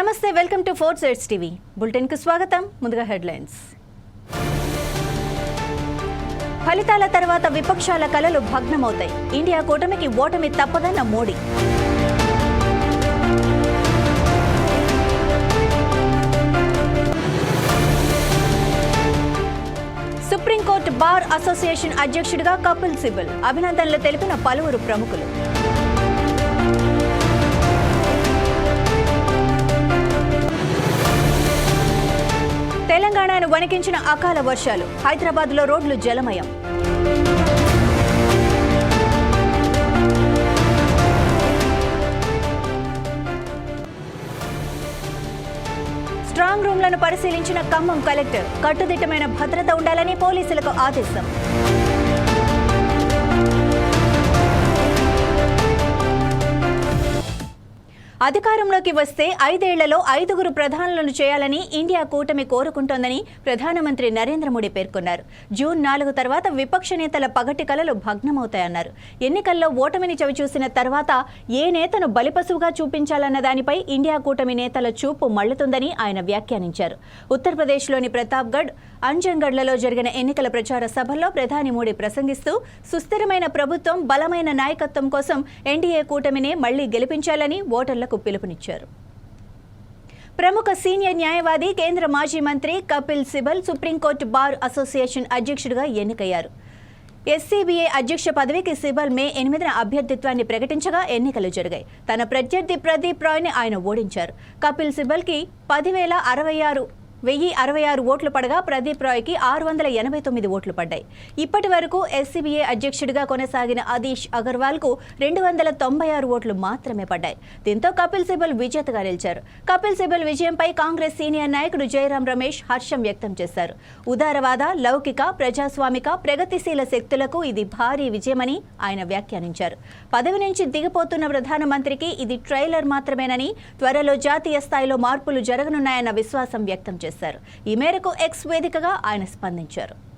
నమస్తే welcome to four sides TV. బులెటిన్కు స్వాగతం. ముందుగా హెడ్లైన్స్. ఫలితాల తర్వాత విపక్షాల కలలు భగ్నమవుతాయి. ఇండియా కూటమికి ఓటమి తప్పదన్న Modi. Supreme court bar association అధ్యక్షుడిగా కపిల్ సిబల్. అభినందనలు తెలిపిన పలువురు ప్రముఖులు. తెలంగాణను వణికించిన అకాల వర్షాలు. హైదరాబాద్లో రోడ్లు జలమయం. స్ట్రాంగ్ రూమ్లను పరిశీలించిన ఖమ్మం కలెక్టర్ కట్టుదిట్టమైన భద్రత ఉండాలని పోలీసులకు ఆదేశం. అధికారంలోకి వస్తే ఐదేళ్ళలో ఐదుగురు ప్రధానులను చేయాలని ఇండియా కూటమి కోరుకుంటోందని ప్రధానమంత్రి నరేంద్ర మోడీ పేర్కొన్నారు. జూన్ నాలుగు తర్వాత విపక్ష నేతల పగటి కలలు భగ్నమవుతాయన్నారు. ఎన్నికల్లో ఓటమిని చవిచూసిన తర్వాత ఏ నేతను బలిపశువుగా చూపించాలన్న దానిపై ఇండియా కూటమి నేతల చూపు మళ్ళుతుందని ఆయన వ్యాఖ్యానించారు. ఉత్తరప్రదేశ్లోని ప్రతాప్గఢ్ అంజంగఢ్లలో జరిగిన ఎన్నికల ప్రచార సభల్లో ప్రధాని మోడీ ప్రసంగిస్తూ సుస్థిరమైన ప్రభుత్వం బలమైన నాయకత్వం కోసం ఎన్డీఏ కూటమినే మళ్ళీ గెలిపించాలని ఓటర్లకు పిలుపునిచ్చారు. ప్రముఖ సీనియర్ న్యాయవాది కేంద్ర మాజీ మంత్రి Kapil Sibal supreme court bar association అధ్యక్షుడిగా ఎన్నికయ్యారు. ఎస్సీబీఐ అధ్యక్ష పదవికి సిబల్ మే ఎనిమిదిన అభ్యర్థిత్వాన్ని ప్రకటించగా ఎన్నికలు జరిగాయి. తన ప్రత్యర్థి ప్రదీప్ రాయ్ని ఆయన ఓడించారు. కపిల్ సిబల్కి పదివేల అరవై ఆరు వెయ్యి అరవై ఆరు ఓట్లు పడగా ప్రదీప్ రాయ్కి ఆరు వందల ఎనభై తొమ్మిది ఓట్లు పడ్డాయి. ఇప్పటి వరకు ఎస్సీబీఐ అధ్యక్షుడిగా కొనసాగిన అదీష్ అగర్వాల్కు రెండు వందల తొంభై ఆరు ఓట్లు మాత్రమే పడ్డాయి. దీంతో కపిల్ సిబల్ విజేతగా నిలిచారు. కపిల్ సిబల్ విజయంపై కాంగ్రెస్ సీనియర్ నాయకుడు జయరాం రమేష్ హర్షం వ్యక్తం చేశారు. ఉదారవాద లౌకిక ప్రజాస్వామిక ప్రగతిశీల శక్తులకు ఇది భారీ విజయమని ఆయన వ్యాఖ్యానించారు. పదవి నుంచి దిగిపోతున్న ప్రధానమంత్రికి ఇది ట్రైలర్ మాత్రమేనని త్వరలో జాతీయ స్థాయిలో మార్పులు జరగనున్నాయన్న విశ్వాసం వ్యక్తం చేశారు. ఈ మేరకు ఎక్స్ వేదికగా ఆయన స్పందించారు.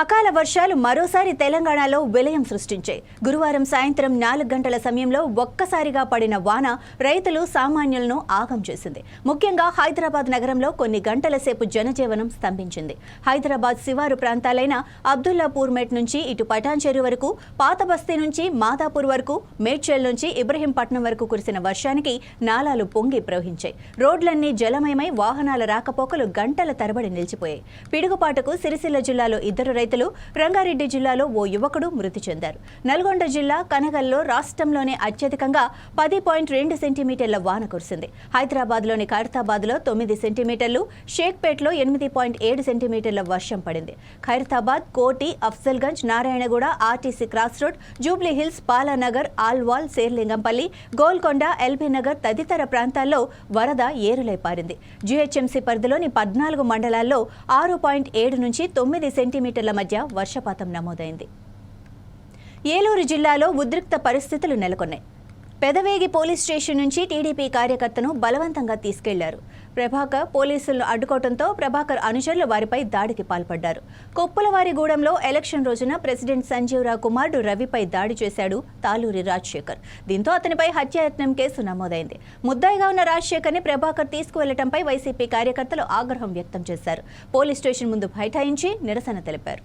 అకాల వర్షాలు మరోసారి తెలంగాణలో విలయం సృష్టించాయి. గురువారం సాయంత్రం నాలుగు గంటల సమయంలో ఒక్కసారిగా పడిన వాన రైతులు సామాన్యులను ఆగం చేసింది. ముఖ్యంగా హైదరాబాద్ నగరంలో కొన్ని గంటల సేపు జనజీవనం స్తంభించింది. హైదరాబాద్ శివారు ప్రాంతాలైన అబ్దుల్లాపూర్ మెట్ నుంచి ఇటు పటాన్చేరు వరకు పాత బస్తీ నుంచి మాదాపూర్ వరకు మేడ్చల్ నుంచి ఇబ్రహీంపట్నం వరకు కురిసిన వర్షానికి నాలాలు పొంగి ప్రవహించాయి. రోడ్లన్నీ జలమయమై వాహనాల రాకపోకలు గంటల తరబడి నిలిచిపోయాయి. పిడుగుపాటుకు సిరిసిల్ల జిల్లాలో ఇద్దరు రైతులు రంగారెడ్డి జిల్లాలో ఓ యువకుడు మృతి చెందారు. నల్గొండ జిల్లా కనగల్లో రాష్ట్రంలోనే అత్యధికంగా పది పాయింట్ రెండు సెంటీమీటర్ల వాన కురిసింది. హైదరాబాద్లోని ఖైరతాబాద్లో తొమ్మిది సెంటీమీటర్లు షేక్పేట్లో ఎనిమిది పాయింట్ ఏడు సెంటీమీటర్ల వర్షం పడింది. Khairatabad Koti Afzalgunj Narayanguda RTC cross road Jubilee Hills Palanagar Alwal Serilingampally Golconda L B Nagar తదితర ప్రాంతాల్లో వరద ఏరులై పారింది. జీహెచ్ఎంసీ పరిధిలోని పద్నాలుగు మండలాల్లో ఆరు పాయింట్ ఏడు నుంచి తొమ్మిది సెంటీమీటర్ల మధ్య వర్షపాతం నమోదైంది. ఏలూరు జిల్లాలో ఉద్రిక్త పరిస్థితులు నెలకొన్నాయి. పెదవేగి పోలీస్ స్టేషన్ నుంచి టీడీపీ కార్యకర్తను బలవంతంగా తీసుకెళ్ళారు. ప్రభాకర్ పోలీసులను అడ్డుకోవడంతో ప్రభాకర్ అనుచరులు వారిపై దాడికి పాల్పడ్డారు. కొప్పులవారిగూడెంలో ఎలక్షన్ రోజున ప్రెసిడెంట్ సంజీవరావు కుమారుడు రవిపై దాడి చేశాడు తాలూరి రాజశేఖర్. దీంతో అతనిపై హత్యాయత్నం కేసు నమోదైంది. ముద్దాయిగా ఉన్న రాజశేఖర్ని ప్రభాకర్ తీసుకువెళ్ళడంపై వైసీపీ కార్యకర్తలు ఆగ్రహం వ్యక్తం చేశారు. పోలీస్ స్టేషన్ ముందు బైఠాయించి నిరసన తెలిపారు.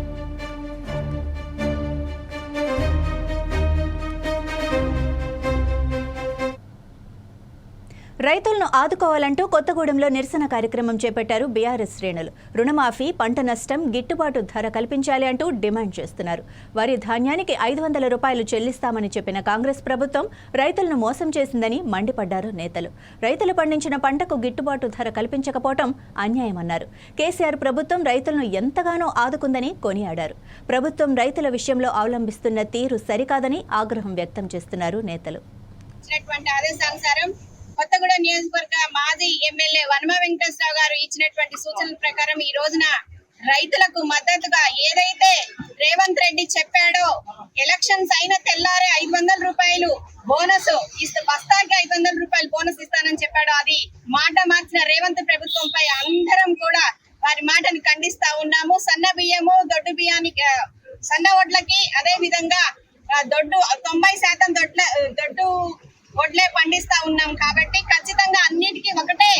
రైతులను ఆదుకోవాలంటూ కొత్తగూడెంలో నిరసన కార్యక్రమం చేపట్టారు బీఆర్ఎస్ శ్రేణులు. రుణమాఫీ పంట నష్టం గిట్టుబాటు ధర కల్పించాలి అంటూ డిమాండ్ చేస్తున్నారు. వరి ధాన్యానికి ఐదు వందల రూపాయలు చెల్లిస్తామని చెప్పిన కాంగ్రెస్ ప్రభుత్వం రైతులను మోసం చేసిందని మండిపడ్డారు నేతలు. రైతులు పండించిన పంటకు గిట్టుబాటు ధర కల్పించకపోవటం అన్యాయమన్నారు. కేసీఆర్ ప్రభుత్వం రైతులను ఎంతగానో ఆదుకుందని కొనియాడారు. ప్రభుత్వం రైతుల విషయంలో అవలంబిస్తున్న తీరు సరికాదని ఆగ్రహం వ్యక్తం చేస్తున్నారు నేతలు. ఆదేశానుసారం కొత్తగూడ నియోజకవర్గ మాజీ ఎమ్మెల్యే వనమ వెంకటేశ్వరరావు గారు ఇచ్చినటువంటి సూచనల ప్రకారం ఈ రోజున రైతులకు మద్దతుగా ఏదైతే రేవంత్ రెడ్డి చెప్పాడో ఎలక్షన్స్ అయిన తెల్లారే ఐదు వందల రూపాయలు బోనస్ ఇస్తా బస్తాకి ఐదు వందల రూపాయలు బోనస్ ఇస్తానని చెప్పాడు అది మాట మార్చిన రేవంత్ ప్రభుత్వంపై అందరం కూడా వారి మాటను ఖండిస్తా ఉన్నాము. సన్న బియ్యము దొడ్డు బియ్యానికి సన్న వడ్లకి అదే విధంగా దొడ్డు తొంభై శాతం దొడ్ల దొడ్డు వడ్లే పండిస్తా ఉన్నాం కాబట్టి ఖచ్చితంగా అన్నిటికీ ఒకటే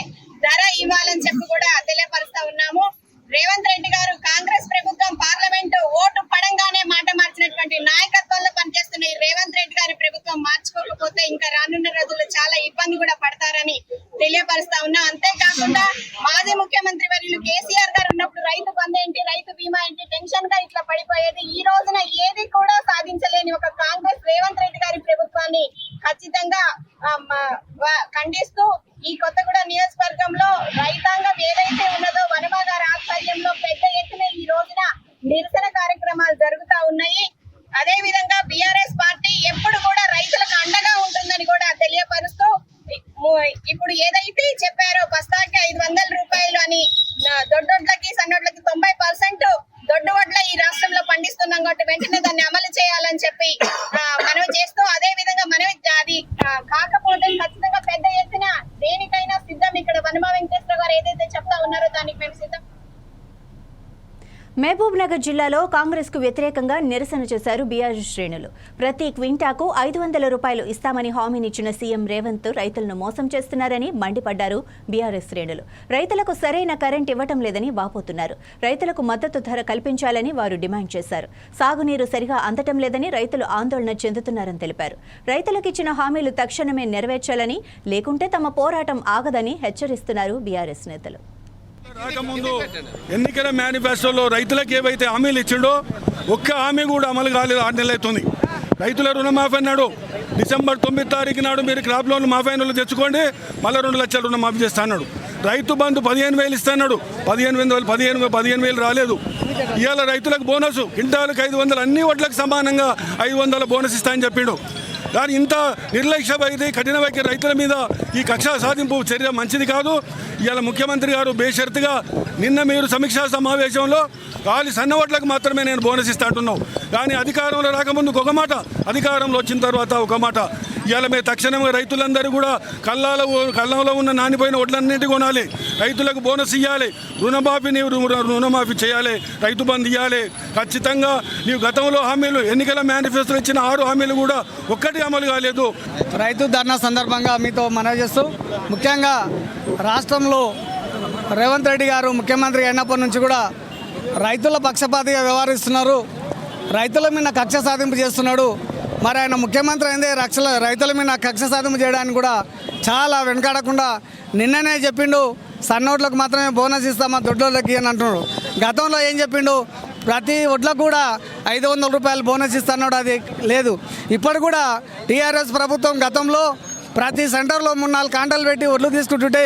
ధర ఇవ్వాలని చెప్పి కూడా తెలియపరుస్తా ఉన్నాము. రేవంత్ రెడ్డి గారు కాంగ్రెస్ ప్రభుత్వం పార్లమెంట్ ఓటు పడంగానే మాట మార్చినటువంటి నాయకత్వంలో పనిచేస్తున్న ఈ రేవంత్ రెడ్డి గారి ప్రభుత్వం మార్చుకోకపోతే ఇంకా రానున్న రోజుల్లో చాలా ఇబ్బంది కూడా పడతారని తెలియపరుస్తా ఉన్నా అంతేకాకుండా మాజీ ముఖ్యమంత్రి వర్యులు కేసీఆర్ గారు ఉన్నప్పుడు రైతు బంధు ఏంటి రైతు బీమా ఏంటి టెన్షన్గా ఇట్లా పడిపోయేది ఈ రోజున ఏది కూడా సాధించలేని ఒక కాంగ్రెస్ రేవంత్ రెడ్డి గారి ప్రభుత్వాన్ని ఖచ్చితంగా ఆ, మ- వ- ఖండిస్తూ ఈ కొత్తగూడ నియోజకవర్గంలో రైతాంగం ఏదైతే ఉన్నదో వనమ గారి ఆధ్వర్యంలో పెద్ద ఎత్తున ఈ రోజున నిరసన కార్యక్రమాలు జరుగుతా ఉన్నాయి అదే విధంగా బిఆర్ఎస్ పార్టీ ఎప్పుడు కూడా రైతులకు అండగా ఉంటుందని కూడా తెలియపరుస్తూ ము- ఇప్పుడు ఏదైతే చెప్పారో బస్తాకి ఐదు వందల రూపాయలు అని నా- దొడ్డొడ్లకి సన్నొడ్లకి తొంభై పర్సెంట్ దొడ్డు వడ్ల ఈ రాష్ట్రంలో పండిస్తున్నాం కాబట్టి వెంటనే దాన్ని అమలు చేయాలని చెప్పి ఆ, మనవి చేస్తూ అదే విధంగా మనవి అది ఆ, కాకపోతే ఖచ్చితంగా పెద్ద ఎత్తున దేనికైనా సిద్ధం ఇక్కడ వనమా వెంకటేశ్వర గారు ఏదైతే చెప్తా ఉన్నారో దానికి మేము సిద్ధం మహబూబ్ జిల్లాలో కాంగ్రెస్కు వ్యతిరేకంగా నిరసన చేశారు బీఆర్ఎస్ శ్రేణులు. ప్రతి క్వింటాకు ఐదు వందల రూపాయలు ఇస్తామని హామీనిచ్చిన సీఎం రేవంత్ రైతులను మోసం చేస్తున్నారని మండిపడ్డారు బీఆర్ఎస్ శ్రేణులు. రైతులకు సరైన కరెంట్ ఇవ్వటం లేదని వాపోతున్నారు. రైతులకు మద్దతు ధర కల్పించాలని వారు డిమాండ్ చేశారు. సాగునీరు సరిగా అందటం లేదని రైతులు ఆందోళన చెందుతున్నారని తెలిపారు. రైతులకు ఇచ్చిన హామీలు తక్షణమే నెరవేర్చాలని లేకుంటే తమ పోరాటం ఆగదని హెచ్చరిస్తున్నారు బీఆర్ఎస్ నేతలు. రాకముందు ఎన్నికల మేనిఫెస్టోలో రైతులకు ఏవైతే హామీలు ఇచ్చిండో ఒక్క హామీ కూడా అమలు కాలేదు ఆరు నెలలు అవుతుంది. రైతుల రుణమాఫీ అన్నాడు. డిసెంబర్ తొమ్మిది తారీఖు నాడు మీరు క్రాప్ లోన్లు మాఫీ అయిన తెచ్చుకోండి మళ్ళీ రెండు లక్షల రుణమాఫీ చేస్తా అన్నాడు. రైతు బంధు పదిహేను వేలు ఇస్తాడు పదిహేను వేలు పదిహేను పదిహేను వేలు రాలేదు. ఇవాళ రైతులకు బోనస్ కింటాలకు ఐదు వందలు అన్ని వడ్లకు సమానంగా ఐదు వందల బోనస్ ఇస్తా అని చెప్పిండు. కానీ ఇంత నిర్లక్ష్యమైతే కఠిన వైఖరి రైతుల మీద ఈ కక్ష సాధింపు చర్య మంచిది కాదు. ఇవాళ ముఖ్యమంత్రి గారు బేషరతుగా నిన్న మీరు సమీక్షా సమావేశంలో ఖాళీ సన్నవట్లకు మాత్రమే నేను బోనస్ ఇస్తా అంటున్నావు కానీ అధికారంలో రాకముందు ఒక మాట అధికారంలో వచ్చిన తర్వాత ఒక మాట. ఇవాళ మేము తక్షణమే రైతులందరూ కూడా కళ్ళాల కళ్ళంలో ఉన్న నానిపోయిన ఒడ్లన్నింటి కొనాలి. రైతులకు బోనస్ ఇవ్వాలి రుణమాఫీని రుణమాఫీ చేయాలి. రైతు బంధు ఇవ్వాలి ఖచ్చితంగా నీవు గతంలో హామీలు ఎన్నికల మేనిఫెస్టో ఇచ్చిన ఆరు హామీలు కూడా ఒక్కటి అమలు కాలేదు. రైతు ధర్నా సందర్భంగా మీతో మనవి చేస్తూ ముఖ్యంగా రాష్ట్రంలో రేవంత్ రెడ్డి గారు ముఖ్యమంత్రి అయినప్పటి నుంచి కూడా రైతుల పక్షపాతిగా వ్యవహరిస్తున్నారు. రైతుల మీద కక్ష సాధింపు చేస్తున్నాడు. మరి ఆయన ముఖ్యమంత్రి అయిందే రక్షల రైతుల మీద కక్ష సాధింపు చేయడానికి కూడా చాలా వెనకాడకుండా నిన్ననే చెప్పిండు సన్నోట్లకు మాత్రమే బోనస్ ఇస్తామా దొడ్లోళ్ళకి అని అంటున్నాడు. గతంలో ఏం చెప్పిండు ప్రతి ఒడ్లకు కూడా ఐదు వందల రూపాయలు బోనస్ ఇస్తున్నాడు అది లేదు. ఇప్పుడు కూడా టీఆర్ఎస్ ప్రభుత్వం గతంలో ప్రతి సెంటర్లో మూడు నాలుగు కాంటలు పెట్టి ఒడ్లు తీసుకుంటుంటే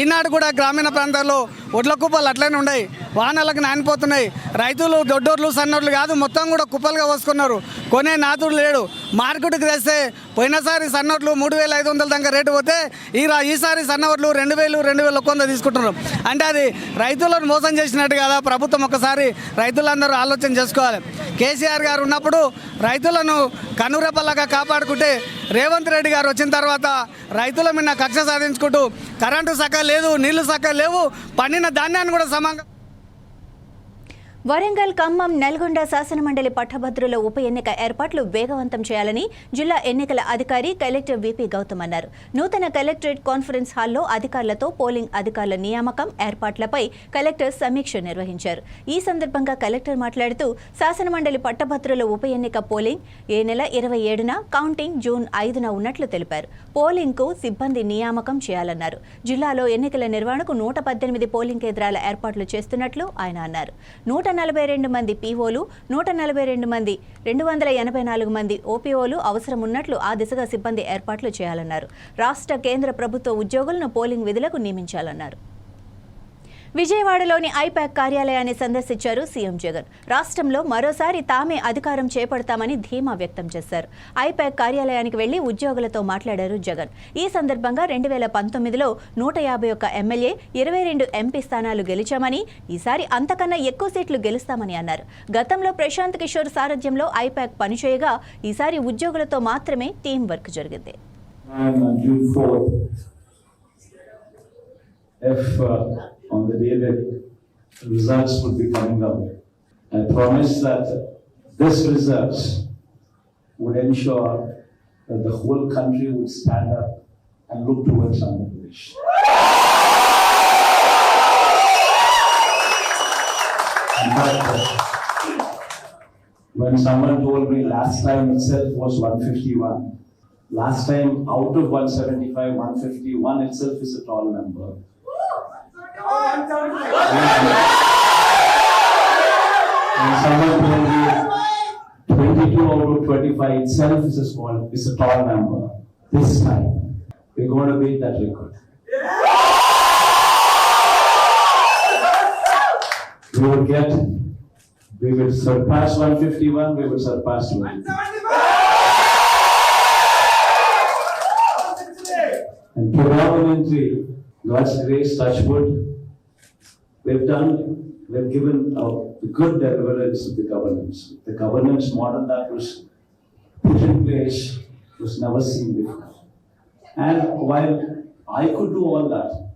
ఈనాడు కూడా గ్రామీణ ప్రాంతాల్లో ఒడ్ల కుప్పలు అట్లనే ఉన్నాయి. వానలకు నానిపోతున్నాయి. రైతులు దొడ్డోర్లు సన్నోర్లు కాదు మొత్తం కూడా కుప్పలుగా వస్తున్నారు కొనే నాతుడు లేడు. మార్కెట్కి తెస్తే పోయినసారి సన్నోట్లు మూడు వేల ఐదు వందల దాకా రేటు పోతే ఈ ఈసారి సన్నోట్లు రెండు వేలు రెండు వేల ఒక్క వంద తీసుకుంటున్నారు. అంటే అది రైతులను మోసం చేసినట్టు కదా ప్రభుత్వం ఒకసారి రైతులందరూ ఆలోచన చేసుకోవాలి. కేసీఆర్ గారు ఉన్నప్పుడు రైతులను కనురెప్పలాగా కాపాడుకుంటే రేవంత్ రెడ్డి గారు వచ్చిన తర్వాత రైతుల మీద కక్ష సాధించుకుంటూ కరెంటు సక్క లేదు నీళ్ళు సక్క లేవు పండిన ధాన్యాన్ని కూడా సమంగా వరంగల్ ఖమ్మం నల్గొండ శాసనమండలి పట్టభద్రుల ఉప ఎన్నిక ఏర్పాట్లు వేగవంతం చేయాలని జిల్లా ఎన్నికల అధికారి కలెక్టర్ విపి గౌతమ్ అన్నారు. నూతన కలెక్టరేట్ కాన్ఫరెన్స్ హాల్లో అధికారులతో పోలింగ్ అధికారుల నియామకం ఏర్పాట్లపై కలెక్టర్ సమీక్ష నిర్వహించారు. ఈ సందర్భంగా కలెక్టర్ మాట్లాడుతూ శాసనమండలి పట్టభద్రుల ఉప ఎన్నిక పోలింగ్ ఏ నెల ఇరవై ఏడున కౌంటింగ్ జూన్ ఐదున ఉన్నట్లు తెలిపారు. పోలింగ్కు సిబ్బంది నియామకం చేయాలన్నారు. జిల్లాలో ఎన్నికల నిర్వహణకు నూట పద్దెనిమిది పోలింగ్ కేంద్రాల ఏర్పాట్లు చేస్తున్నట్లు ఆయన అన్నారు. నూట నలభై రెండు మంది పీఓలు నూట నలభై రెండు మంది రెండు వందల ఎనభై నాలుగు మంది ఓపీఓలు అవసరం ఉన్నట్లు ఆ దిశగా సిబ్బంది ఏర్పాట్లు చేయాలన్నారు. రాష్ట్ర కేంద్ర ప్రభుత్వ ఉద్యోగులను పోలింగ్ విధులకు నియమించాలన్నారు. విజయవాడలోని ఐపాక్ కార్యాలయాన్ని సందర్శించారు సీఎం జగన్. రాష్ట్రంలో మరోసారి తామే అధికారం చేపడతామని ధీమా వ్యక్తం చేశారు. ఐపాక్ కార్యాలయానికి వెళ్ళి ఉద్యోగులతో మాట్లాడారు జగన్. ఈ సందర్భంగా రెండు వేల పంతొమ్మిదిలో నూట యాభై ఒక్క ఎమ్మెల్యే ఇరవై రెండు ఎంపీ స్థానాలు గెలిచామని ఈసారి అంతకన్నా ఎక్కువ సీట్లు గెలుస్తామని అన్నారు. గతంలో ప్రశాంత్ కిషోర్ సారథ్యంలో ఐపాక్ పనిచేయగా ఈసారి ఉద్యోగులతో మాత్రమే టీం వర్క్ జరిగింది. If uh, on the day that results would be coming out, I promise that this results would ensure that the whole country would stand up and look towards Andhra Pradesh. When someone told me last time itself was one fifty-one, last time out of one seventy-five, one fifty-one itself is a tall number. And someone told me twenty-two out of twenty-five itself is a small, is a tall number. This time, we're going to beat that record. We will get, we will surpass one fifty-one, we will surpass one. And predominantly, God's grace, touch wood, we've done, we've given uh, a good deliverance of the governance. The governance model that was put in place was never seen before. And while I could do all that,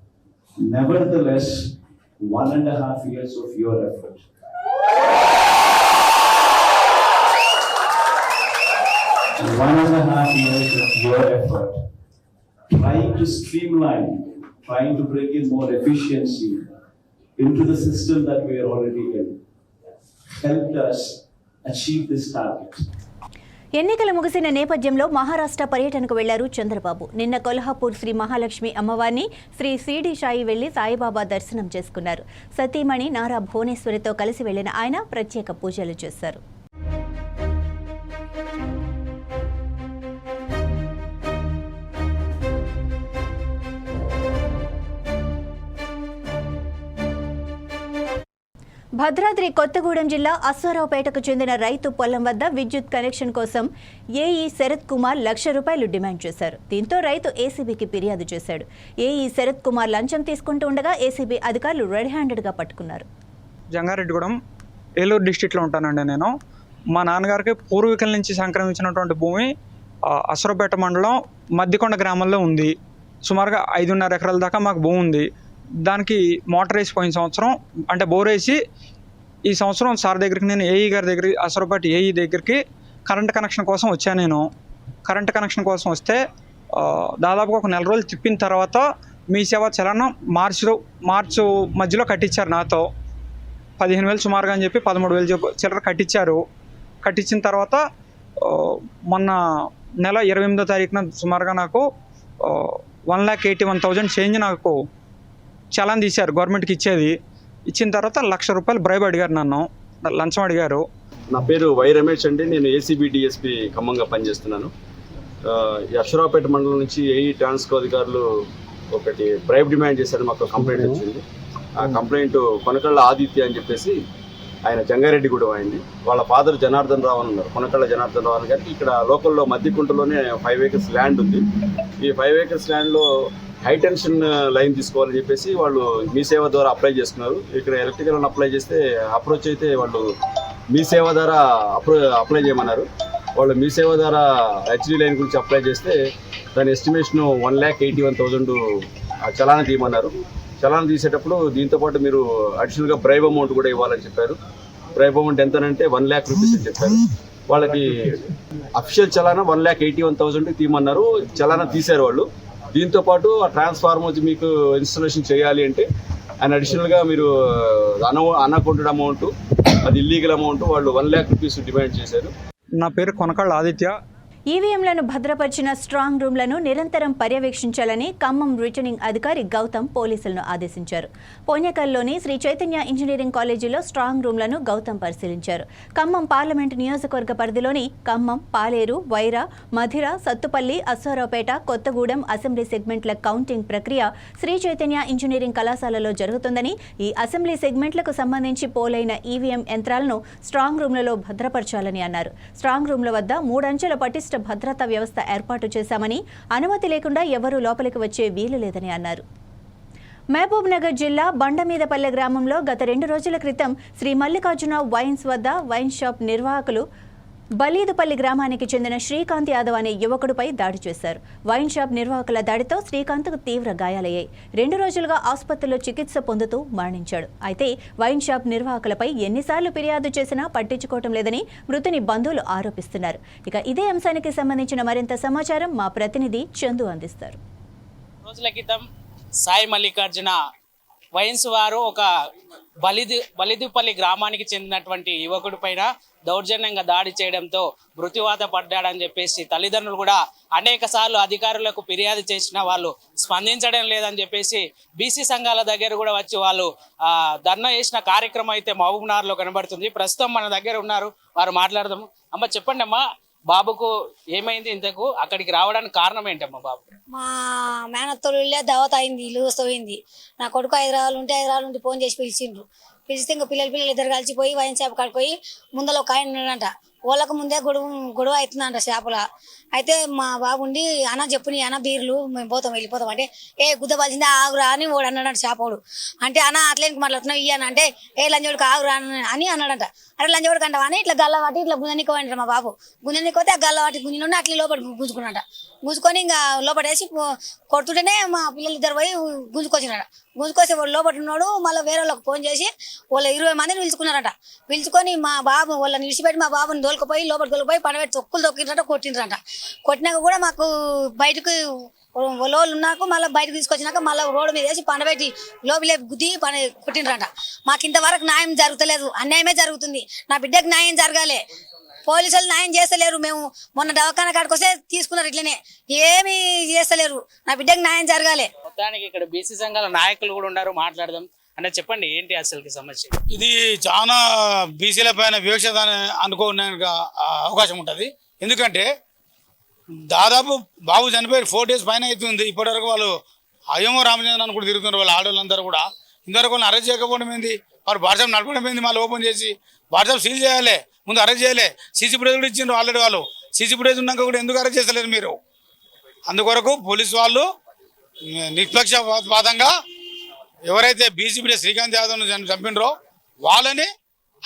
nevertheless, one and a half years of your effort. One and a half years of your effort trying to streamline, trying to bring in more efficiency into the system that we are already in, helped us achieve this target. ఎన్నికలు ముగిసిన నేపథ్యంలో మహారాష్ట్ర పర్యటనకు వెళ్ళారు చంద్రబాబు. నిన్న కొల్హాపూర్ శ్రీ మహాలక్ష్మి అమ్మవారిని Shri CD Sai వెళ్ళి సాయిబాబా దర్శనం చేసుకున్నారు. సతీమణి నారా భువనేశ్వరితో కలిసి వెళ్ళిన ఆయన ప్రత్యేక పూజలు చేశారు. భద్రాద్రి కొత్తగూడెం జిల్లా అశ్వారావుపేటకు చెందిన రైతు పొలం వద్ద విద్యుత్ కనెక్షన్ కోసం ఏఈ శరత్ కుమార్ లక్ష రూపాయలు డిమాండ్ చేశారు. దీంతో రైతు ఏసీబీకి ఫిర్యాదు చేశాడు. ఏఈ శరత్ కుమార్ లంచం తీసుకుంటూ ఉండగా ఏసీబీ అధికారులు రెడ్ హ్యాండెడ్గా పట్టుకున్నారు. జంగారెడ్డిగూడెం ఏలూరు డిస్టిక్లో ఉంటానండి నేను. మా నాన్నగారికి పూర్వీకుల నుంచి సంక్రమించినటువంటి భూమి ఆ, అసరపేట మండలం మద్దికొండ గ్రామంలో ఉంది. సుమారుగా ఐదున్నర ఎకరాల దాకా మాకు భూమి ఉంది. దానికి మోటార్ వేసి పోయిన సంవత్సరం అంటే బోర్ వేసి ఈ సంవత్సరం సార్ దగ్గరికి నేను ఏఈ గారి దగ్గరికి అసరపాటి ఏఈ దగ్గరికి కరెంట్ కనెక్షన్ కోసం వచ్చాను నేను. కరెంట్ కనెక్షన్ కోసం వస్తే దాదాపుగా ఒక నెల రోజులు తిప్పిన తర్వాత మీ సేవ చలనం మార్చిలో మార్చు మధ్యలో కట్టించారు నాతో. పదిహేను వేలు సుమారుగా అని చెప్పి పదమూడు వేలు చెప్పు చిల్లర కట్టించారు. కట్టించిన తర్వాత మొన్న నెల ఇరవై ఎనిమిదో తారీఖున సుమారుగా నాకు one lakh eighty one thousand change నాకు చలాన్ తీశారు గవర్నమెంట్కి ఇచ్చేది. ఇచ్చిన తర్వాత లక్ష రూపాయలు బ్రైబ్ అడిగారు నన్ను. లంచం అడిగారు. నా పేరు వై రమేష్ అండి. నేను ఏసీబీ డిఎస్పీ ఖమ్మంగా పనిచేస్తున్నాను. అశ్వరావుపేట మండలం నుంచి ఏఈ ట్రాన్స్కో అధికారులు ఒకటి బ్రైబ్ డిమాండ్ చేశారు మాకు కంప్లైంట్ వచ్చింది. ఆ కంప్లైంట్ కొనకళ్ళ ఆదిత్య అని చెప్పేసి ఆయన జంగారెడ్డిగూడెం అయింది వాళ్ళ ఫాదర్ జనార్దన్ రావు అని ఉన్నారు. కొనకళ్ళ జనార్దన్ రావు అని గారికి ఇక్కడ లోకల్లో మద్దికుంటలోనే ఫైవ్ ఏకర్స్ ల్యాండ్ ఉంది. ఈ ఫైవ్ ఏకర్స్ ల్యాండ్లో హై టెన్షన్ లైన్ తీసుకోవాలని చెప్పేసి వాళ్ళు మీ సేవ ద్వారా అప్లై చేస్తున్నారు. ఇక్కడ ఎలక్ట్రికల్ అప్లై చేస్తే అప్రోచ్ అయితే వాళ్ళు మీ సేవ ద్వారా అప్రో అప్లై చేయమన్నారు. వాళ్ళు మీ సేవ ద్వారా హెచ్డి లైన్ గురించి అప్లై చేస్తే దాని estimation one lakh eighty one thousand చలానా తీయమన్నారు. చలానా తీసేటప్పుడు దీంతో పాటు మీరు అడిషనల్గా బ్రైబ్ అమౌంట్ కూడా ఇవ్వాలని చెప్పారు. బ్రైబ్ అమౌంట్ ఎంతనంటే వన్ ల్యాక్ రూపీస్ అని చెప్పారు. వాళ్ళకి official చలానా one lakh eighty one thousand తీయమన్నారు. చలానా తీశారు వాళ్ళు. దీంతో పాటు ఆ ట్రాన్స్ఫార్మర్ మీకు ఇన్స్టాలేషన్ చేయాలి అంటే అండ్ అడిషనల్గా మీరు అన అన్అకౌంటెడ్ అమౌంట్ అది ఇల్లీగల్ అమౌంట్ వాళ్ళు వన్ ల్యాక్ రూపీస్ డిమాండ్ చేశారు. నా పేరు కొనకాళ్ళ ఆదిత్య. ఈవీఎంలను భద్రపరిచిన స్ట్రాంగ్ రూమ్లను నిరంతరం పర్యవేక్షించాలని ఖమ్మం రిటర్నింగ్ అధికారి గౌతమ్ పోలీసులను ఆదేశించారు. పోనేకల్లోని శ్రీ చైతన్య ఇంజనీరింగ్ కాలేజీలో స్ట్రాంగ్ రూమ్లను గౌతమ్ పరిశీలించారు. ఖమ్మం పార్లమెంటు నియోజకవర్గ పరిధిలోని ఖమ్మం పాలేరు వైరా మధిర సత్తుపల్లి అశ్వారావుపేట కొత్తగూడెం అసెంబ్లీ సెగ్మెంట్ల కౌంటింగ్ ప్రక్రియ శ్రీ చైతన్య ఇంజనీరింగ్ కళాశాలలో జరుగుతుందని ఈ అసెంబ్లీ సెగ్మెంట్లకు సంబంధించి పోలైన ఈవీఎం యంత్రాలను స్ట్రాంగ్ రూమ్లలో భద్రపరచాలని అన్నారు. స్ట్రాంగ్ రూమ్ల వద్ద మూడంచెల పటిష్ట భద్రతా వ్యవస్థ ఏర్పాటు చేశామని అనుమతి లేకుండా ఎవరూ లోపలికి వచ్చే వీలు లేదని అన్నారు. మహబూబ్ నగర్ జిల్లా బండమీదపల్లె గ్రామంలో గత రెండు రోజుల క్రితం శ్రీ మల్లికార్జున వైన్స్ వద్ద వైన్ షాప్ నిర్వాహకులు బలీదుపల్లి గ్రామానికి చెందిన శ్రీకాంత్ యాదవ్ అనే యువకుడిపై దాడి చేశారు. వైన్ షాప్ నిర్వాహకుల దాడితో శ్రీకాంత్కు తీవ్ర గాయాలయ్యాయి. రెండు రోజులుగా ఆసుపత్రిలో చికిత్స పొందుతూ మరణించాడు. అయితే వైన్ షాప్ నిర్వాహకులపై ఎన్నిసార్లు ఫిర్యాదు చేసినా పట్టించుకోవటం లేదని మృతుని బంధువులు ఆరోపిస్తున్నారు. ఇక ఇదే అంశానికి సంబంధించిన మరింత సమాచారం మా ప్రతినిధి చందు అందిస్తారు. రోజుల క్రితం సాయి మల్లికార్జున వయన్స్ వారు ఒక బలిది బలిదుపల్లి గ్రామానికి చెందినటువంటి యువకుడి పైన దౌర్జన్యంగా దాడి చేయడంతో మృత్యువాత పడ్డాడని చెప్పేసి తల్లిదండ్రులు కూడా అనేక సార్లు అధికారులకు ఫిర్యాదు చేసిన వాళ్ళు స్పందించడం లేదని చెప్పేసి బీసీ సంఘాల దగ్గర కూడా వచ్చి వాళ్ళు ధర్నా చేసిన కార్యక్రమం అయితే మహబూబ్నగర్లో కనబడుతుంది. ప్రస్తుతం మన దగ్గర ఉన్నారు. వారు మాట్లాడదాము. అమ్మ చెప్పండి అమ్మా బాబుకు ఏమైంది ఇంతకు? అక్కడికి రావడానికి కారణం ఏంటమ్మా బాబు? మా మేనత్తోళ్ళు వెళ్ళే అయింది ఇల్లు వస్తుంది నా కొడుకు హైదరాబాద్ ఉంటే హైదరాబాద్ నుండి ఫోన్ చేసి పిలిచిండ్రు. పిలిస్తే ఇంకా పిల్లలు పిల్లలు ఇద్దరు కలిసిపోయి వైన్ చేప కాడికి పోయి ముందర ఒక ఆయన ఉన్నాడంట. వాళ్ళకు ముందే గొడవ గొడవ అవుతుందంట చేపల అయితే మా బాబు ఉండి అన్న చెప్పుని అన్న బీర్లు మేము పోతాం వెళ్ళిపోతాం. అంటే ఏ గుద్దవలసిందే ఆగురా అని వాడు అన్నాడు చేపోడు అంటే అన్న అట్లేనికి మాట్లాడుతున్నావు? ఇయ్యాను అంటే ఏ లంజోడికి ఆగురా అని- అని అన్నాడంట. అరే లంజోడికి అంటావా? అని ఇట్లా గల్లవాటి ఇట్లా గుంజనికి పోయిండ్రు మా బాబు. గుంజనికపోతే ఆ గల్లవాటి వాటి గుంజి నుండి లోపల గుంజుకున్నాడ గుంజుకొని ఇంకా లోపల వేసి కొడుతుంటేనే మా పిల్లలు ఇద్దరు పోయి గుంజుకొచ్చినాడు గుంజుకొచ్చి వాడు లోపల ఉన్నాడు మళ్ళీ వేరే వాళ్ళకి ఫోన్ చేసి వాళ్ళ ఇరవై మందిని పిలుచుకున్నారట. పిలుచుకొని మా బాబు వాళ్ళని విడిచిపెట్టి మా బాబుని దొలకపోయి లోపల దొలకపోయి పడబెట్టి తొక్కులు తొక్కిండ్రట కొట్టిండ్రట. కొట్టినాక కూడా మాకు బయటకు లోళ్ళు ఉన్నాక మళ్ళీ బయటకు తీసుకొచ్చినాక మళ్ళీ రోడ్డు మీద వేసి పండబెట్టి లోపలే గుద్ది పని కొట్టిండ్రట. మాకు ఇంతవరకు న్యాయం జరుగుతలేదు. అన్యాయమే జరుగుతుంది. నా బిడ్డకు న్యాయం జరగాలి. పోలీసులు న్యాయం చేస్తలేరు. మేము మొన్న దవాఖాన కాడికి వస్తే తీసుకున్నారు ఇట్లనే. ఏమీ చేస్తలేరు. నా బిడ్డకు న్యాయం జరగాలి. మొత్తానికి ఇక్కడ బీసీ సంఘాల నాయకులు కూడా ఉన్నారు. మాట్లాడదాం. అంటే చెప్పండి ఏంటి అసలుకి సమస్య? ఇది చాలా బీసీల పైన వివక్ష అనుకోవడానికి అవకాశం ఉంటుంది. ఎందుకంటే దాదాపు బాబు చనిపోయి ఫోర్ డేస్ పైన అవుతుంది. ఇప్పటివరకు వాళ్ళు అయ్యమో రామచంద్రన్ కూడా తిరుగుతున్నారు. వాళ్ళ ఆడవాళ్ళందరూ కూడా. ఇంతవరకు వాళ్ళని అరెస్ట్ చేయకపోవడం ఏంది? వారు వాట్సాప్ నడపడం ఏంది? మళ్ళీ ఓపెన్ చేసి వాట్సాప్ సీజ్ చేయాలి. ముందు అరెస్ట్ చేయాలి. సీసీ ఫుటేజ్ కూడా ఇచ్చిండ్రు ఆల్రెడీ వాళ్ళు. సీసీ ఫుటేజ్ ఉన్నాక కూడా ఎందుకు అరెస్ట్ చేస్తలేరు మీరు? అందుకొరకు పోలీసు వాళ్ళు నిష్పక్షపాతంగా ఎవరైతే బీసీపీ శ్రీకాంత్ యాదవ్ను చం- చంపినరో వాళ్ళని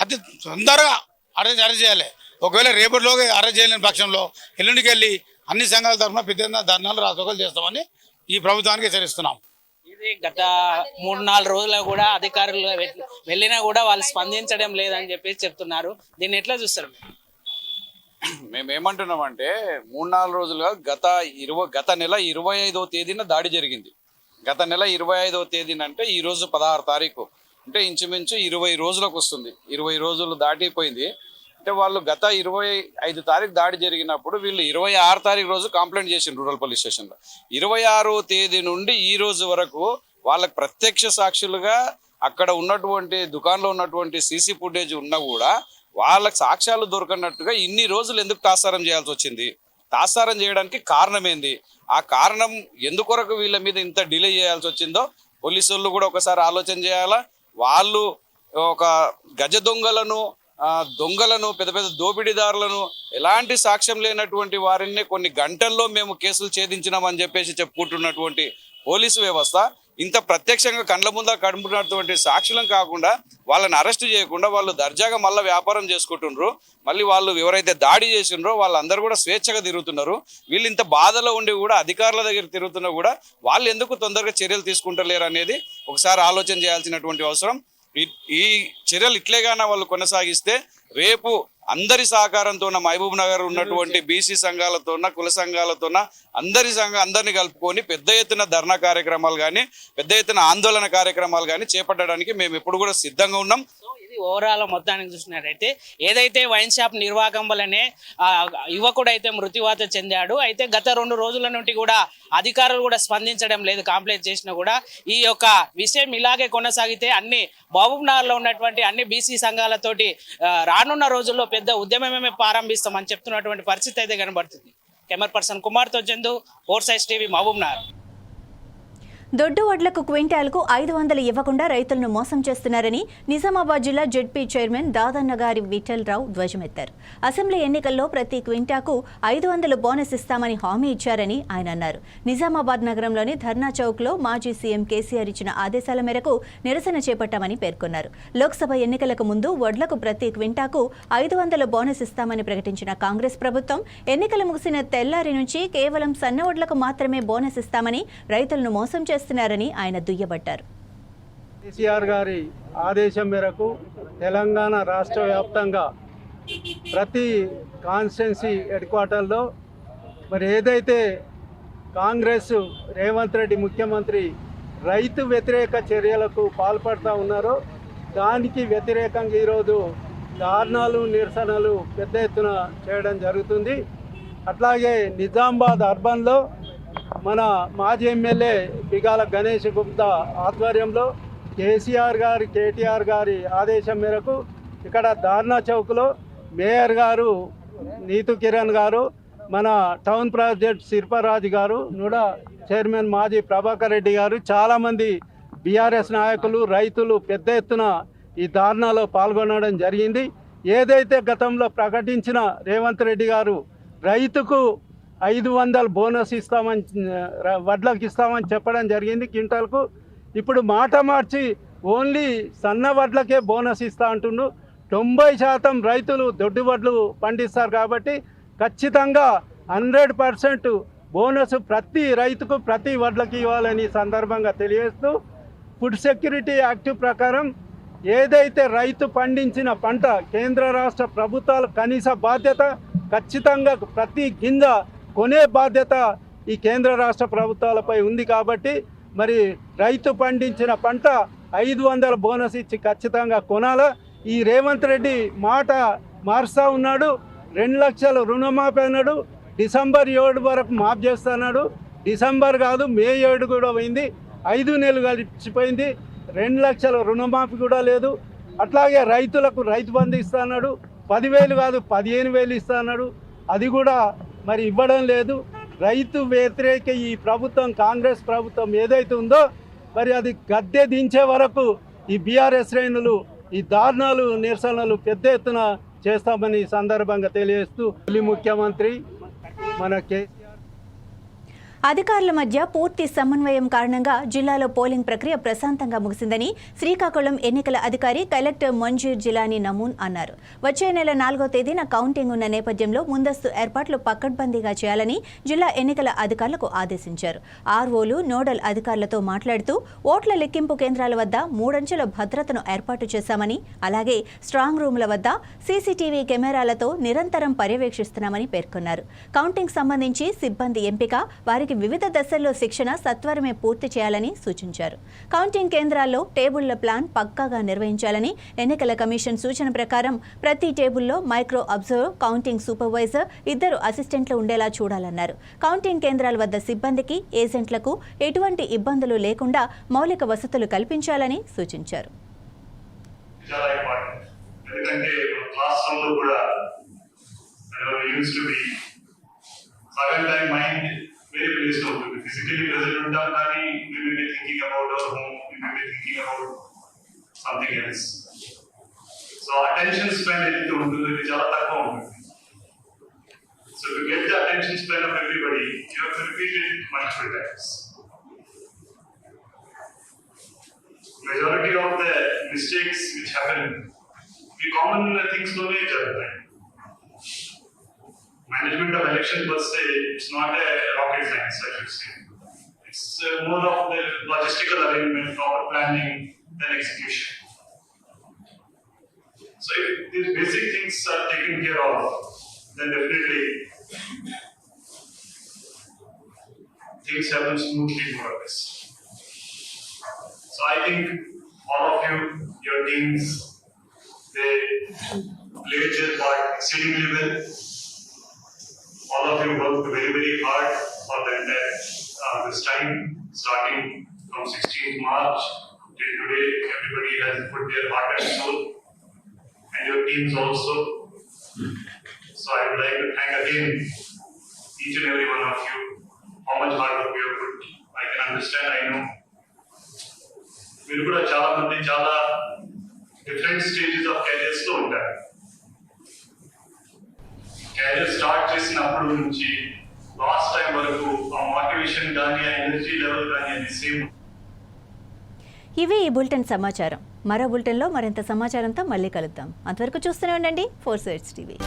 అతి తొందరగా అరెస్ట్ అరెస్ట్ చేయాలి. ఒకవేళ రేపటిలోగా అరెస్ట్ చేయలేని పక్షంలో ఎల్లుండికి వెళ్ళి అన్ని సంఘాల తరఫున పెద్ద ధర్నాలు రాసోకలు చేస్తామని ఈ ప్రభుత్వానికి హెచ్చరిస్తున్నాం. ఇది గత మూడు నాలుగు రోజులు కూడా అధికారులు వెళ్ళినా కూడా వాళ్ళు స్పందించడం లేదని చెప్పేసి చెప్తున్నారు. దీన్ని ఎట్లా చూస్తారు? మేము ఏమంటున్నామంటే మూడు నాలుగు రోజులుగా గత ఇరవై గత నెల ఇరవై ఐదవ తేదీన దాడి జరిగింది. గత నెల ఇరవై ఐదవ తేదీన అంటే ఈ రోజు పదహారు తారీఖు. అంటే ఇంచుమించు ఇరవై రోజులకు వస్తుంది. ఇరవై రోజులు దాటిపోయింది. అంటే వాళ్ళు గత ఇరవై ఐదు తారీఖు దాడి జరిగినప్పుడు వీళ్ళు ఇరవై ఆరు తారీఖు రోజు కంప్లైంట్ చేసింది రూరల్ పోలీస్ స్టేషన్లో. ఇరవై ఆరో తేదీ నుండి ఈ రోజు వరకు వాళ్ళకి ప్రత్యక్ష సాక్షులుగా అక్కడ ఉన్నటువంటి దుకాణంలో ఉన్నటువంటి సీసీ ఫుటేజ్ ఉన్నా కూడా వాళ్ళకి సాక్ష్యాలు దొరకనట్టుగా ఇన్ని రోజులు ఎందుకు తాసారం చేయాల్సి వచ్చింది? తాసారం చేయడానికి కారణం ఏంది ఆ కారణం ఎందుకొరకు వీళ్ళ మీద ఇంత డిలే చేయాల్సి వచ్చిందో పోలీసు కూడా ఒకసారి ఆలోచన చేయాలా? వాళ్ళు ఒక గజ దొంగలను దొంగలను పెద్ద పెద్ద దోపిడీదారులను ఎలాంటి సాక్ష్యం లేనటువంటి వారిని కొన్ని గంటల్లో మేము కేసులు ఛేదించినామని చెప్పేసి చెప్పుకుంటున్నటువంటి పోలీసు వ్యవస్థ ఇంత ప్రత్యక్షంగా కండ్ల ముందా కడుపుతున్నటువంటి సాక్షులం కాకుండా వాళ్ళని అరెస్ట్ చేయకుండా వాళ్ళు దర్జాగా మళ్ళీ వ్యాపారం చేసుకుంటుండ్రు మళ్ళీ వాళ్ళు ఎవరైతే దాడి చేసిండ్రో వాళ్ళందరూ కూడా స్వేచ్ఛగా తిరుగుతున్నారు. వీళ్ళు ఇంత బాధలో ఉండి కూడా అధికారుల దగ్గర తిరుగుతున్నా కూడా వాళ్ళు ఎందుకు తొందరగా చర్యలు తీసుకుంటలేరు అనేది ఒకసారి ఆలోచన చేయాల్సినటువంటి అవసరం. ఈ- చర్యలు ఇట్లేగానే వాళ్ళు కొనసాగిస్తే రేపు అందరి సహకారంతో మహబూబ్ నగర్ ఉన్నటువంటి బీసీ సంఘాలతోన కుల సంఘాలతోన అందరి సంఘ అందరిని కలుపుకొని పెద్ద ఎత్తున ధర్నా కార్యక్రమాలు కానీ పెద్ద ఎత్తున ఆందోళన కార్యక్రమాలు కానీ చేపట్టడానికి మేము ఎప్పుడు కూడా సిద్ధంగా ఉన్నాం. అనేది ఓవరాల్ మొత్తానికి చూసినట్టయితే ఏదైతే వైన్ షాప్ నిర్వాహకం వల్లనే యువకుడైతే యువకుడు అయితే మృత్యువాత చెందాడు అయితే గత రెండు రోజుల నుండి కూడా అధికారులు కూడా స్పందించడం లేదు కంప్లైంట్ చేసినా కూడా. ఈ యొక్క విషయం ఇలాగే కొనసాగితే అన్ని మహబూబ్నగర్లో ఉన్నటువంటి అన్ని బీసీ సంఘాలతోటి రానున్న రోజుల్లో పెద్ద ఉద్యమమే ప్రారంభిస్తామని చెప్తున్నటువంటి పరిస్థితి అయితే కనబడుతుంది. కెమెరా పర్సన్ కుమార్తో చందు ఫోర్ సైజ్ టీవీ మహబూబ్నగర్ దొడ్డు వడ్లకు క్వింటాల్కు ఐదు వందలు ఇవ్వకుండా రైతులను మోసం చేస్తున్నారని నిజామాబాద్ జిల్లా జెడ్పీ చైర్మన్ దాదన్న గారి విఠలరావు ధ్వజమెత్తారు. అసెంబ్లీ ఎన్నికల్లో ప్రతి క్వింటాకు ఐదు వందలు బోనస్ ఇస్తామని హామీ ఇచ్చారని ఆయన అన్నారు. నిజామాబాద్ నగరంలోని ధర్నా చౌక్లో మాజీ సీఎం కేసీఆర్ ఇచ్చిన ఆదేశాల మేరకు నిరసన చేపట్టామని పేర్కొన్నారు. లోక్సభ ఎన్నికలకు ముందు వడ్లకు ప్రతి క్వింటాకు ఐదు వందల బోనస్ ఇస్తామని ప్రకటించిన కాంగ్రెస్ ప్రభుత్వం ఎన్నికలు ముగిసిన తెల్లారి నుంచి కేవలం సన్న వడ్లకు మాత్రమే బోనస్ ఇస్తామని రైతులను మోసం చేస్తున్నారని ఆయన దుయ్యబట్టారు. కేసీఆర్ గారి ఆదేశం మేరకు తెలంగాణ రాష్ట్ర వ్యాప్తంగా ప్రతి కాన్స్టిట్యున్సీ హెడ్ క్వార్టర్లో మరి ఏదైతే కాంగ్రెస్ రేవంత్ రెడ్డి ముఖ్యమంత్రి రైతు వ్యతిరేక చర్యలకు పాల్పడుతూ ఉన్నారో దానికి వ్యతిరేకంగా ఈరోజు ధారణాలు నిరసనలు పెద్ద ఎత్తున చేయడం జరుగుతుంది. అట్లాగే నిజామాబాద్ అర్బన్లో మన మాజీ ఎమ్మెల్యే బిగాల గణేష్ గుప్తా ఆధ్వర్యంలో కేసీఆర్ గారి కేటీఆర్ గారి ఆదేశం మేరకు ఇక్కడ దార్నా చౌక్లో మేయర్ గారు నీతు కిరణ్ గారు మన టౌన్ ప్రాజెక్ట్ శిల్పరాజు గారు కూడా చైర్మన్ మాజీ ప్రభాకర్ రెడ్డి గారు చాలామంది బీఆర్ఎస్ నాయకులు రైతులు పెద్ద ఎత్తున ఈ ధారణలో పాల్గొనడం జరిగింది. ఏదైతే గతంలో ప్రకటించిన రేవంత్ రెడ్డి గారు రైతుకు ఐదు వందల బోనస్ ఇస్తామని వడ్లకు ఇస్తామని చెప్పడం జరిగింది క్వింటాల్కు. ఇప్పుడు మాట మార్చి ఓన్లీ సన్న వడ్లకే బోనస్ ఇస్తా అంటుండు. తొంభై శాతం రైతులు దొడ్డు వడ్లు పండిస్తారు కాబట్టి ఖచ్చితంగా హండ్రెడ్ పర్సెంట్ బోనస్ ప్రతి రైతుకు ప్రతి వడ్లకి ఇవ్వాలని సందర్భంగా తెలియజేస్తూ ఫుడ్ సెక్యూరిటీ యాక్ట్ ప్రకారం ఏదైతే రైతు పండించిన పంట కేంద్ర రాష్ట్ర ప్రభుత్వాలు కనీస బాధ్యత ఖచ్చితంగా ప్రతి గింజ కొనే బాధ్యత ఈ కేంద్ర రాష్ట్ర ప్రభుత్వాలపై ఉంది కాబట్టి మరి రైతు పండించిన పంట ఐదు వందల బోనస్ ఇచ్చి ఖచ్చితంగా కొనాలా? ఈ రేవంత్ రెడ్డి మాట మారుస్తూ ఉన్నాడు రెండు లక్షలు రుణమాఫీ అన్నాడు డిసెంబర్ ఏడు వరకు మాఫ్ చేస్తున్నాడు డిసెంబర్ కాదు మే ఏడు కూడా పోయింది ఐదు నెలలు గడిచిపోయింది రెండు లక్షల రుణమాఫీ కూడా లేదు. అట్లాగే రైతులకు రైతు బంధు ఇస్తున్నాడు పదివేలు కాదు పదిహేను వేలు ఇస్తున్నాడు అది కూడా మరి ఇవ్వడం లేదు. రైతు వ్యతిరేక ఈ ప్రభుత్వం కాంగ్రెస్ ప్రభుత్వం ఏదైతే ఉందో మరి అది గద్దె దించే వరకు ఈ బీఆర్ఎస్ శ్రేణులు ఈ దారుణాలు నిరసనలు పెద్ద ఎత్తున చేస్తామని సందర్భంగా తెలియజేస్తూ తొలి ముఖ్యమంత్రి మన కే అధికారుల మధ్య పూర్తి సమన్వయం కారణంగా జిల్లాలో పోలింగ్ ప్రక్రియ ప్రశాంతంగా ముగిసిందని శ్రీకాకుళం ఎన్నికల అధికారి కలెక్టర్ మంజూర్ జిలానీ నమూన్ అన్నారు. వచ్చే నెల నాలుగో తేదీన కౌంటింగ్ ఉన్న నేపథ్యంలో ముందస్తు ఏర్పాట్లు పక్కడ్బందీగా చేయాలని జిల్లా ఎన్నికల అధికారులకు ఆదేశించారు. ఆర్ఓలు నోడల్ అధికారులతో మాట్లాడుతూ ఓట్ల లెక్కింపు కేంద్రాల వద్ద మూడంచెల భద్రతను ఏర్పాటు చేశామని అలాగే స్ట్రాంగ్ రూముల వద్ద సీసీటీవీ కెమెరాలతో నిరంతరం పర్యవేక్షిస్తున్నామని పేర్కొన్నారు. కౌంటింగ్ సంబంధించి సిబ్బంది ఎంపిక వారికి వివిధ దశల్లో శిక్షణ సత్వరమే పూర్తి చేయాలని సూచించారు. కౌంటింగ్ కేంద్రాల్లో టేబుళ్ళ ప్లాన్ పక్కాగా నిర్వహించాలని ఎన్నికల కమిషన్ సూచన ప్రకారం ప్రతి టేబుల్లో మైక్రో అబ్జర్వర్ కౌంటింగ్ సూపర్వైజర్ ఇద్దరు అసిస్టెంట్లు ఉండేలా చూడాలన్నారు. కౌంటింగ్ కేంద్రాల వద్ద సిబ్బందికి ఏజెంట్లకు ఎటువంటి ఇబ్బందులు లేకుండా మౌలిక వసతులు కల్పించాలని సూచించారు. ఎందుకంటే క్లాస్ రూమ్లో కూడా యూస్ టు బి సగం time mind very pleased of it. will be physically present on Dhani, we will be thinking about our home, we may be thinking about something else. So attention span is the one So to get the attention span of everybody, you have to repeat it multiple times. Majority of the mistakes which happen, we commonly think slowly at other management of election per se, it's not a rocket science, I should say. It's uh, more of the logistical arrangement, proper planning, than execution. So if these basic things are taken care of, then definitely things happen smoothly more or. So I think all of you, your teams, They played their part exceedingly well All of you worked very, very hard for the entire uh, this time, starting from 16th March till today. Everybody has put their heart and soul, and your teams also. So I would like to thank again each and every one of you how much hard work you have put. I can understand, I know. మీరు కూడా చాలా మంది చాలా different stages of careers లో ఉంటారు career start చేసినప్పుడు నుంచి last time వరకు ఆ మోటివేషన్ కానీ ఆ ఎనర్జీ లెవెల్ కానీ అది సేమ్. ఇవి ఈ బులెటిన్ సమాచారం. మరో బులెటిన్లో మరింత సమాచారంతో మళ్ళీ కలుద్దాం. అంతవరకు చూస్తూనే ఉండండి. Four sides TV.